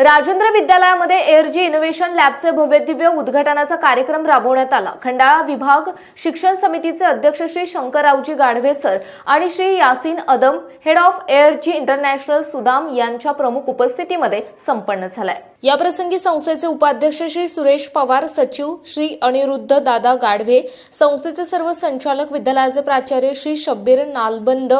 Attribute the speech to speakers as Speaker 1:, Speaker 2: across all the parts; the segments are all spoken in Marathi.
Speaker 1: राजेंद्र विद्यालयामध्ये एअरजी इनोव्हेशन लॅबचे भव्यदिव्य उद्घाटनाचा कार्यक्रम राबवण्यात आला. खंडाळा विभाग शिक्षण समितीचे अध्यक्ष श्री शंकररावजी गाढवे सर आणि Shri Yasin Adam head of एअरजी international Sudam यांच्या प्रमुख उपस्थितीमध्ये संपन्न झालाय. याप्रसंगी संस्थेचे उपाध्यक्ष श्री सुरेश पवार सचिव श्री अनिरुद्ध दादा गाढवे संस्थेचे सर्व संचालक विद्यालयाचे प्राचार्य Shri Shabbir Nalband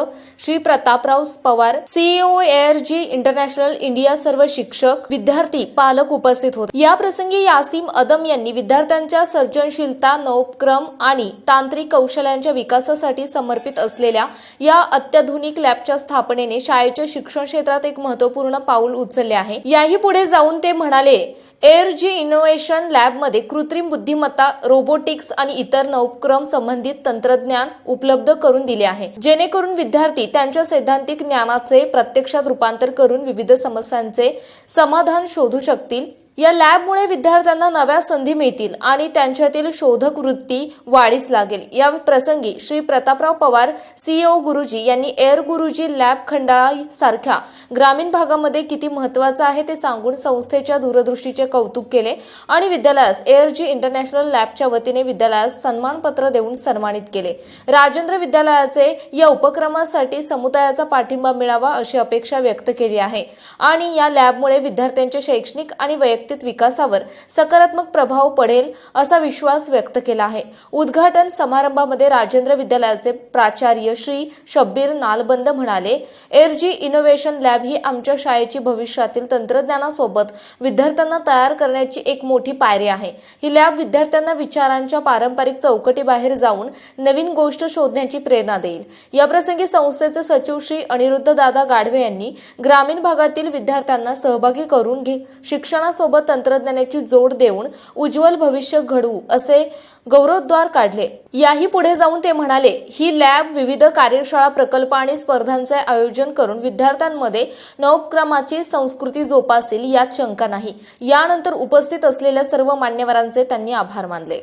Speaker 1: Shri Prataprao Pawar CEO Airgee International India सर्व शिक्षक विद्यार्थी पालक उपस्थित होते. या प्रसंगी यासीम अदम यांनी विद्यार्थ्यांच्या सर्जनशीलता नवोपक्रम आणि तांत्रिक कौशल्यांच्या विकासासाठी समर्पित असलेल्या या अत्याधुनिक लॅबच्या स्थापनेने शाळेच्या शिक्षण क्षेत्रात एक महत्त्वपूर्ण पाऊल उचलले आहे. याही पुढे जाऊन ते म्हणाले एअर जी इनोव्हेशन लॅबमध्ये कृत्रिम बुद्धिमत्ता रोबोटिक्स आणि इतर नवोपक्रम संबंधित तंत्रज्ञान उपलब्ध करून दिले आहे. जेणेकरून विद्यार्थी त्यांच्या सैद्धांतिक ज्ञानाचे प्रत्यक्षात रूपांतर करून विविध समस्यांचे सम समाधान शोधू शकतील? या लॅबमुळे विद्यार्थ्यांना नव्या संधी मिळतील आणि त्यांच्यातील शोधक वृत्ती वाढीस लागेल. या प्रसंगी श्री प्रतापराव पवार सीईओ गुरुजी यांनी एअर गुरुजी लॅब खंडाळा सारख्या ग्रामीण भागामध्ये किती महत्वाचं आहे ते सांगून संस्थेच्या दूरदृष्टीचे कौतुक केले आणि विद्यालयास एअरजी इंटरनॅशनल लॅबच्या वतीने विद्यालयास सन्मानपत्र देऊन सन्मानित केले. राजेंद्र विद्यालयाचे या उपक्रमासाठी समुदायाचा पाठिंबा मिळावा अशी अपेक्षा व्यक्त केली आहे. आणि या लॅबमुळे विद्यार्थ्यांचे शैक्षणिक आणि वैयक्तिक विकासावर सकारात्मक प्रभाव पडेल असा विश्वास व्यक्त केला आहे. उद्घाटन समारंभामध्ये राजेंद्र विद्यालयाचे प्राचार्य श्री शब्बीर नालबंद म्हणाले एरजी इनोव्हेशन लॅब ही आमच्या शाळेची भविष्यातील तंत्रज्ञानासोबत विद्यार्थ्यांना तयार करण्याची एक मोठी पायरी आहे. ही लॅब विद्यार्थ्यांना विचारांच्या पारंपरिक चौकटीबाहेर जाऊन नवीन गोष्ट शोधण्याची प्रेरणा देईल. याप्रसंगी संस्थेचे सचिव श्री अनिरुद्ध दादा गाढवे यांनी ग्रामीण भागातील विद्यार्थ्यांना सहभागी करून घे शिक्षणासोबत तंत्रज्ञानाची जोड देऊन उज्ज्वल भविष्य घडवू असे गौरवद्वार काढले. याही पुढे जाऊन ते म्हणाले ही लॅब विविध कार्यशाळा प्रकल्प आणि स्पर्धांचे आयोजन करून विद्यार्थ्यांमध्ये नवोपक्रमाची संस्कृती जोपासेल यात शंका नाही. यानंतर उपस्थित असलेल्या सर्व मान्यवरांचे त्यांनी आभार मानले.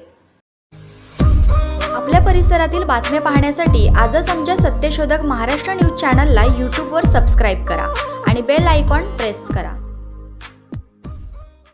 Speaker 2: आपल्या परिसरातील बातम्या पाहण्यासाठी आजच आमच्या सत्यशोधक महाराष्ट्र न्यूज चॅनलला यूट्यूबवर सबस्क्राईब करा आणि बेल आयकॉन प्रेस करा.